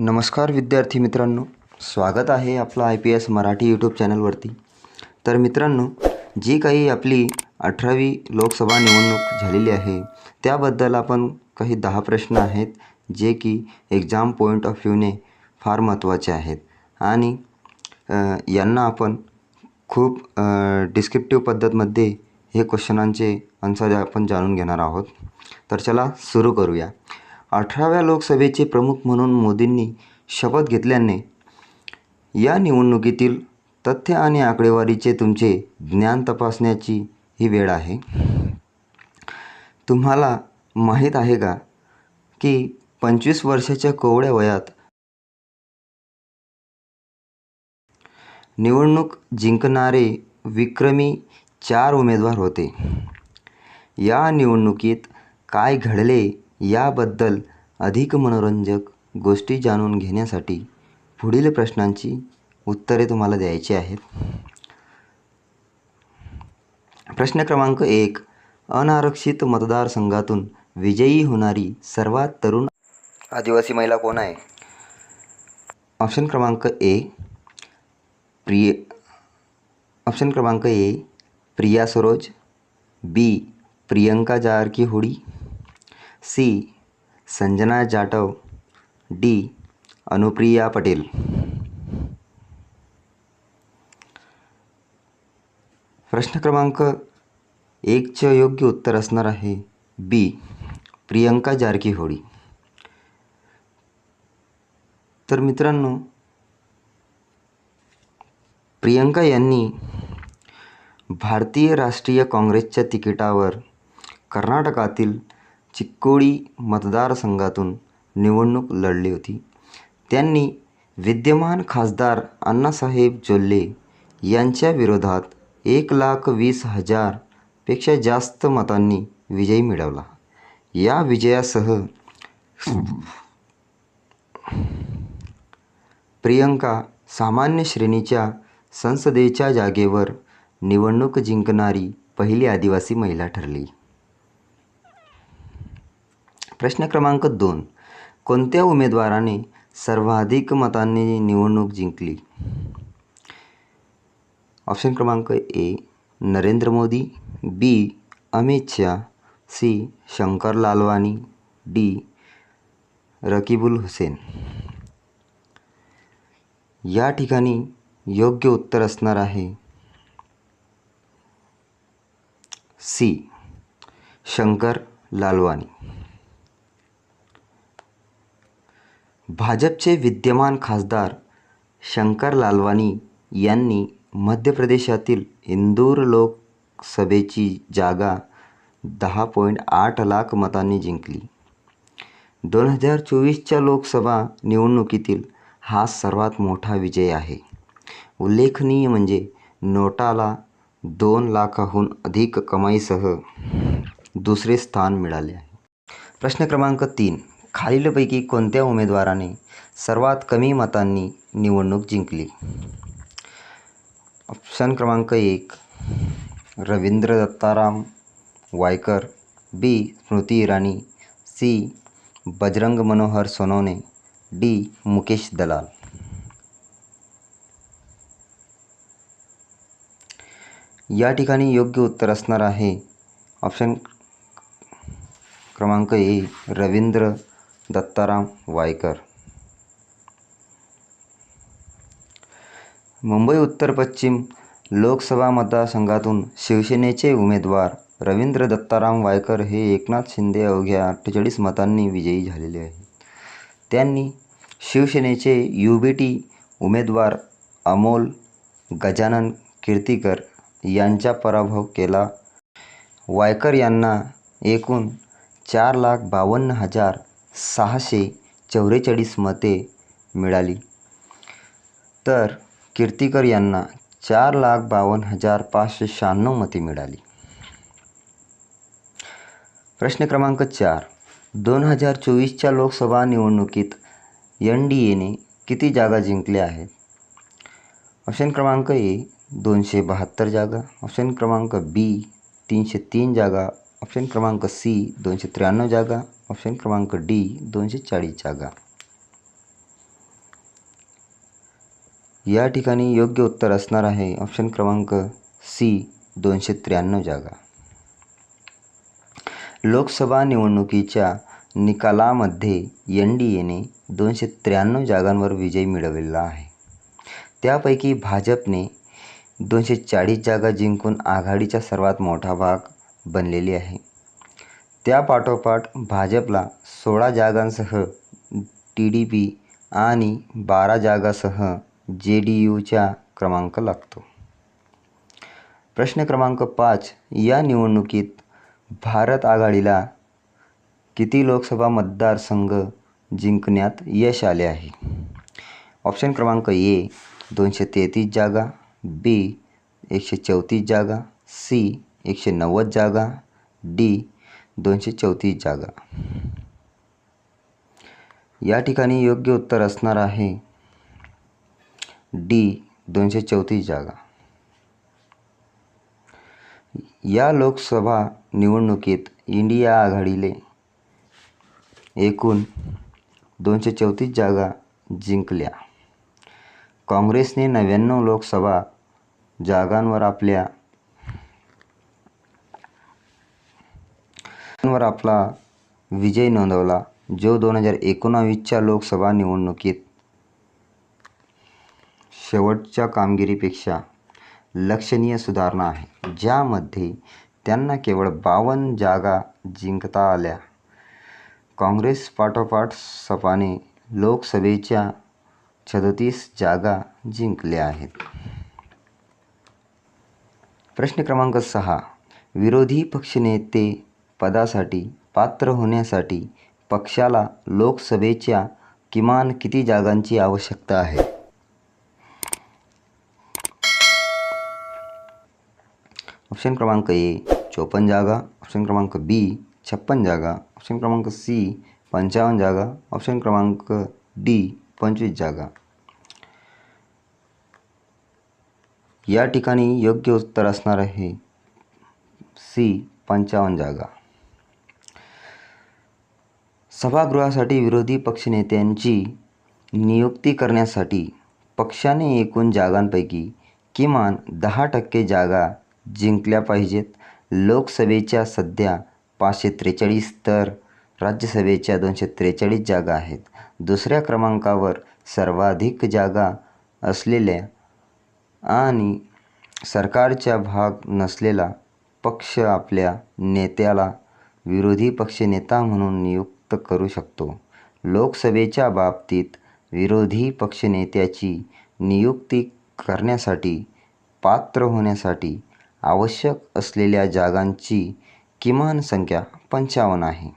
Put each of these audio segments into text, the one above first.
नमस्कार विद्यार्थी मित्रांनो. स्वागत आहे आपलं I P S Marathi YouTube चॅनलवरती. तर मित्रांनो जी काही आपली अठरावी लोकसभा निवडणूक झालेली आहे त्याबद्दल आपण काही दहा प्रश्न आहेत जे की एक्झाम पॉईंट ऑफ व्ह्यूने फार महत्त्वाचे आहेत. आणि यांना आपण खूप डिस्क्रिप्टिव्ह पद्धतमध्ये हे क्वेश्चनांचे आन्सर आपण जाणून घेणार आहोत. तर चला सुरू करूया. अठराव्या लोकसभेचे प्रमुख म्हणून मोदींनी शपथ घेतल्याने या निवडणुकीतील तथ्य आणि आकडेवारीचे तुमचे ज्ञान तपासण्याची ही वेळ आहे. तुम्हाला माहीत आहे का की पंचवीस वर्षाच्या कोवळ्या वयात निवडणूक जिंकणारे विक्रमी चार उमेदवार होते. या निवडणुकीत काय घडले याबद्दल अधिक मनोरंजक गोष्टी जाणून घेण्यासाठी पुढील प्रश्नांची उत्तरे तुम्हाला द्यायची आहेत. प्रश्न क्रमांक एक. अनारक्षित मतदारसंघातून विजयी होणारी सर्वात तरुण आदिवासी महिला कोण आहे? ऑप्शन क्रमांक ए. प्रिय ऑप्शन क्रमांक A. Priya Saroj B. Priyanka Jarkiholi C. Sanjana Jatav D. Anupriya Patel. प्रश्न क्रमांक एकचं योग्य उत्तर असणार आहे बी. प्रियंका जारकीहोळी तर मित्रांनो प्रियंका यांनी भारतीय राष्ट्रीय काँग्रेसच्या तिकिटावर कर्नाटकातील चिक्कोडी मतदारसंघातून निवडणूक लढली होती. त्यांनी विद्यमान खासदार अण्णासाहेब जोल्ले यांच्या विरोधात एक लाख वीस हजारपेक्षा जास्त मतांनी विजय मिळवला. या विजयासह प्रियंका सामान्य श्रेणीच्या संसदेच्या जागेवर निवडणूक जिंकणारी पहिली आदिवासी महिला ठरली. प्रश्न क्रमांक दोन. कोणत्या उमेदवाराने सर्वाधिक मतांनी निवडणूक जिंकली? ऑप्शन क्रमांक A, Narendra Modi, B, Amit Shah, C, Shankar Lalwani, D, Rakibul Hussain. या ठिकाणी योग्य उत्तर असणार आहे सी, शंकर लालवानी. भाजपचे विद्यमान खासदार शंकर लालवानी यांनी मध्य प्रदेशातील इंदूर लोकसभेची जागा दहा पॉईंट आठ लाख मतांनी जिंकली. दोन हजार चोवीसच्या लोकसभा निवडणुकीतील हा सर्वात मोठा विजय आहे. उल्लेखनीय म्हणजे नोटाला दोन लाखाहून अधिक कमाईसह दुसरे स्थान मिळाले आहे. प्रश्न क्रमांक तीन. खालीलपैकी कोणत्या उमेदवाराने सर्वात कमी मतांनी निवडणूक जिंकली? ऑप्शन क्रमांक एक Ravindra Dattaram Waikar B Smriti Irani C Bajrang Manohar Sonawane D Mukesh Dalal. या ठिकाणी योग्य उत्तर असणार आहे. ऑप्शन क्रमांक ए रवींद्र दत्ताराम वायकर. मुंबई उत्तर पश्चिम लोकसभा मतदारसंघातून शिवसेनेचे उमेदवार रवींद्र दत्ताराम वायकर हे एकनाथ शिंदे अवघ्या अठ्ठेचाळीस मतांनी विजयी झालेले आहेत. त्यांनी शिवसेनेचे यू बी टी उमेदवार अमोल गजानन कीर्तीकर यांचा पराभव केला. वायकर यांना एकूण चार लाख बावन्न हजार सहाशे चौवेचाळीस मते मिळाली. तर कीर्तीकर यांना चार लाख बावन्न हजार पाचशे शहाण्णव मते मिळाली. प्रश्न क्रमांक चार. दोन हजार चोवीसच्या लोकसभा निवडणुकीत एन डी एने किती जागा जिंकल्या आहेत? ऑप्शन क्रमांक ए दोनशे बहात्तर जागा. ऑप्शन क्रमांक बी तीनशे तीन जागा. ऑप्शन क्रमांक सी दोनशे त्र्याण्णव जागा. ऑप्शन क्रमांक डी दोनशे चाळीस जागा. या ठिकाणी योग्य उत्तर असणार आहे ऑप्शन क्रमांक सी दोनशे त्र्याण्णव जागा. लोकसभा निवडणुकीच्या निकालामध्ये एन डी एने दोनशे त्र्याण्णव जागांवर विजय मिळवलेला आहे. त्यापैकी भाजपने दोनशे चाळीस जागा जिंकून आघाडीचा सर्वात मोठा भाग बनलेली आहे. त्यापाठोपाठ भाजपला सोळा जागांसह टी डी पी आणि बारा जागासह जे डी यूचा क्रमांक लागतो. प्रश्न क्रमांक पाच या निवडणुकीत भारत आघाडीला किती लोकसभा मतदारसंघ जिंकण्यात यश आले आहे? ऑप्शन क्रमांक ए दोनशे तेहतीस जागा बी एकशे चौतीस जागा सी एकशे नव्वद जागा डी दोनशे चौतीस जागा. या ठिकाणी योग्य उत्तर असणार आहे डी दोनशे चौतीस जागा. या लोकसभा निवडणुकीत इंडिया आघाडीले एकूण दोनशे चौतीस जागा जिंकल्या. काँग्रेसने नव्याण्णव लोकसभा जागांवर आपल्या वर आपला विजय नोंदवला जो दोन हजार एकोणावीसच्या लोकसभा निवडणुकीत शेवटच्या कामगिरीपेक्षा लक्षणीय सुधारणा आहे. ज्यामध्ये त्यांना केवळ बावन्न जागा जिंकता आल्या. काँग्रेस पाठोपाठ सपाने लोकसभेच्या सदतीस जागा जिंकल्या आहेत. प्रश्न क्रमांक सहा. विरोधी पक्षनेते पदासाठी, पात्र होण्यासाठी पक्षाला लोकसभेच्या किमान किती जागांची आवश्यकता आहे? ऑप्शन क्रमांक ए चोपन्न जागा. ऑप्शन क्रमांक बी छप्पन जागा. ऑप्शन क्रमांक सी पंचावन्न जागा. ऑप्शन क्रमांक डी पंचवीस जागा. या ठिकाणी योग्य उत्तर असणार आहे सी पंचावन्न जागा. सभागृहासाठी विरोधी पक्षनेत्यांची नियुक्ती करण्यासाठी पक्षाने एकूण जागांपैकी किमान दहा टक्के जागा जिंकल्या पाहिजेत. लोकसभेच्या सध्या पाचशे त्रेचाळीस तर राज्यसभेच्या दोनशे त्रेचाळीस जागा आहेत. दुसऱ्या क्रमांकावर सर्वाधिक जागा असलेल्या आणि सरकारच्या भाग नसलेला पक्ष आपल्या नेत्याला विरोधी पक्षनेता म्हणून नियुक्त करू शकतो. लोकसभेच्या बाबतीत विरोधी पक्षनेत्याची नियुक्ती करण्यासाठी पात्र होण्यासाठी आवश्यक असलेल्या जागांची किमान संख्या पंचावन्न आहे.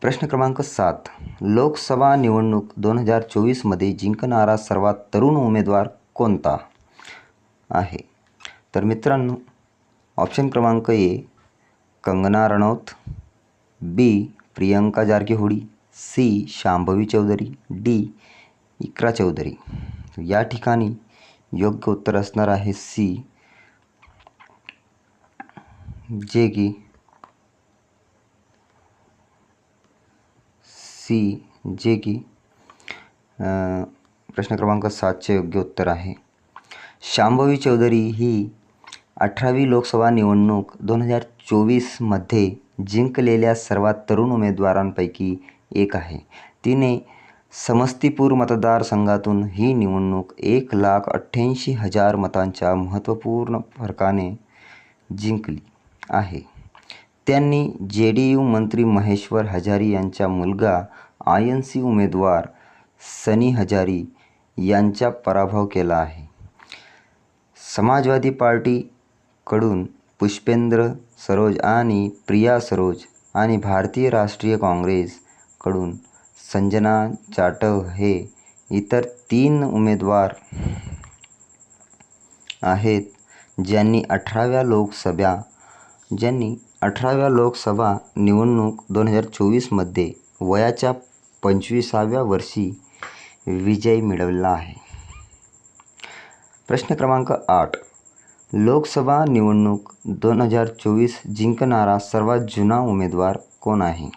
प्रश्न क्रमांक सात. लोकसभा निवडणूक दोन हजार चोवीसमध्ये जिंकणारा सर्वात तरुण उमेदवार कोणता आहे? तर मित्रांनो ऑप्शन क्रमांक A, Kangana Ranaut, B, Priyanka Jarkiholi C, Shambhavi Choudhary, D, Iqra Choudhary. या ठिकाणी योग्य उत्तर असणार आहे सी, जे की सी, जे की प्रश्न क्रमांक सातचे योग्य उत्तर आहे. शांभवी चौधरी ही अठरावी लोकसभा निवडणूक दोन हजार चोवीसमध्ये जिंकलेल्या सर्वात तरुण उमेदवारांपैकी एक आहे. तिने समस्तीपूर मतदारसंघातून ही निवडणूक एक लाख अठ्ठ्याऐंशी हजार मतांच्या महत्त्वपूर्ण फरकाने जिंकली आहे. त्यांनी जे डी यू मंत्री महेश्वर हजारी यांचा मुलगा आय एन सी उमेदवार सनी हजारी यांचा पराभव केला आहे. समाजवादी पार्टी कडून पुष्पेंद्र सरोज आणि प्रिया सरोज आणि भारतीय राष्ट्रीय काँग्रेसकडून संजना जाटव हे इतर तीन उमेदवार आहेत ज्यांनी अठराव्या लोकसभा ज्यांनी अठराव्या लोकसभा निवडणूक दोन हजार चोवीसमध्ये वयाच्या पंचवीसाव्या वर्षी विजय मिळवला आहे. प्रश्न क्रमांक आठ. लोकसभा निवडणूक दोन हजार चोवीस जिंकणारा सर्वात जुना उमेदवार कोण आहे?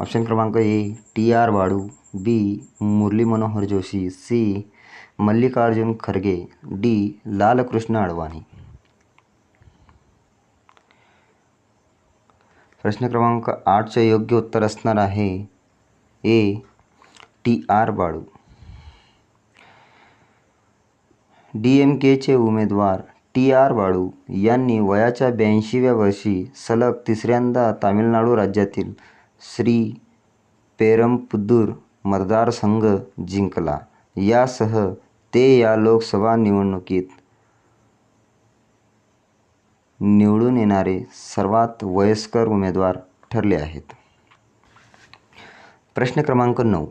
ऑप्शन क्रमांक A T R Baalu B Murli Manohar Joshi C Mallikarjun Kharge D Lalkrishna Advani. प्रश्न क्रमांक आठचे योग्य उत्तर असणार आहे A T R Baalu D M केचे उमेदवार टी आर बाळू यांनी वयाच्या ब्याऐंशीव्या वर्षी सलग तिसऱ्यांदा तामिळनाडू राज्यातील श्री पेरमपुदूर मतदारसंघ जिंकला. यासह ते या लोकसभा निवडणुकीत निवडून येणारे सर्वात वयस्कर उमेदवार ठरले आहेत. प्रश्न क्रमांक नऊ.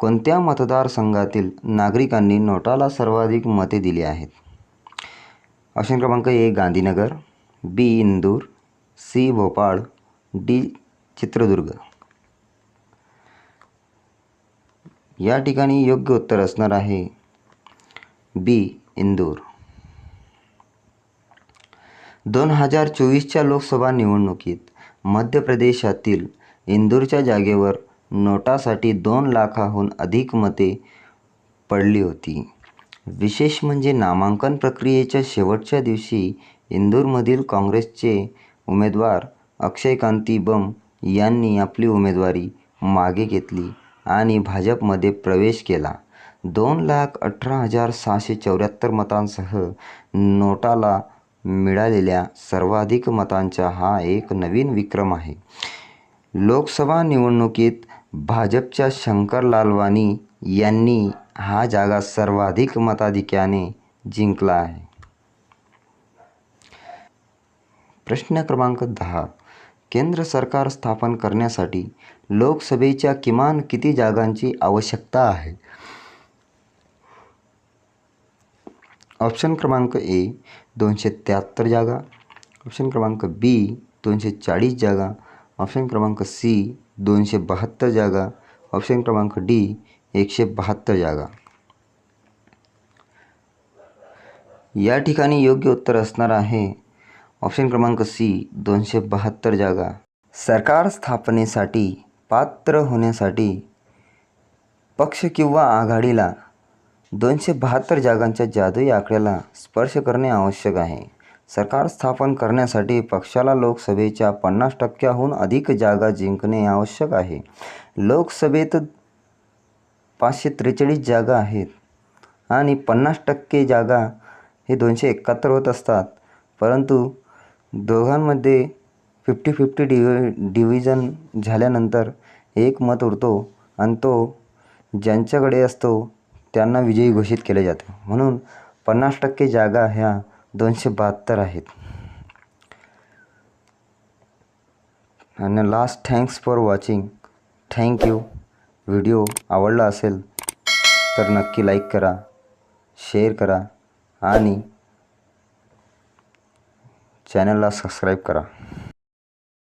कोणत्या मतदारसंघातील नागरिकांनी नोटाला सर्वाधिक मते दिली आहेत? ऑप्शन क्रमांक A Gandhinagar B Indore C Bhopal D Chitradurga. या ठिकाणी योग्य उत्तर असणार आहे बी इंदूर. दोन हजार चोवीसच्या लोकसभा निवडणुकीत मध्य प्रदेशातील इंदूरच्या जागेवर नोटासाठी दोन लाखाहून अधिक मते पडली होती. विशेष म्हणजे नामांकन प्रक्रियेच्या शेवटच्या दिवशी इंदूरमधील काँग्रेसचे उमेदवार अक्षयकांती बम यांनी आपली उमेदवारी मागे घेतली आणि भाजपमध्ये प्रवेश केला. दोन लाख अठरा हजार सहाशे चौऱ्याहत्तर मतांसह नोटाला मिळालेल्या सर्वाधिक मतांचा हा एक नवीन विक्रम आहे. लोकसभा निवडणुकीत भाजपच्या शंकर लालवानी यांनी हा जागा सर्वाधिक मताधिक्याने जिंकला आहे. प्रश्न क्रमांक दहा. केंद्र सरकार स्थापन करण्यासाठी लोकसभेच्या किमान किती जागांची आवश्यकता आहे? ऑप्शन क्रमांक ए, दोनशे त्र्याहत्तर जागा. ऑप्शन क्रमांक बी, दोनशे चाळीस जागा. ऑप्शन क्रमांक सी दोनशे बहात्तर जागा ऑप्शन क्रमांक डी एकशे बहात्तर जागा या ठिकाणी योग्य उत्तर असणार आहे। ऑप्शन क्रमांक सी दोनशे बहात्तर जागा सरकार स्थापनेसाठी पात्र होण्यासाठी पक्ष किंवा आघाडीला दोनशे बहात्तर जागांच्या जादुई आकड्याला स्पर्श करणे आवश्यक आहे. सरकार स्थापन करण्यासाठी पक्षाला लोकसभेच्या पन्नास टक्क्याहून अधिक जागा जिंकणे आवश्यक आहे. लोकसभेत पाचशे त्रेचाळीस जागा आहेत आणि पन्नास टक्के जागा हे दोनशे एकाहत्तर होत असतात. परंतु दोघांमध्ये फिफ्टी फिफ्टी डिवि डिव्हिजन झाल्यानंतर एक मत उरतो आणि तो ज्यांच्याकडे असतो त्यांना विजयी घोषित केले जाते. म्हणून पन्नास टक्के जागा ह्या दोनशे बहात्तर आहेत. आणि last thanks for watching thank you video आवडला असेल तर नक्की लाईक करा शेअर करा आणि चॅनलला सबस्क्राईब करा.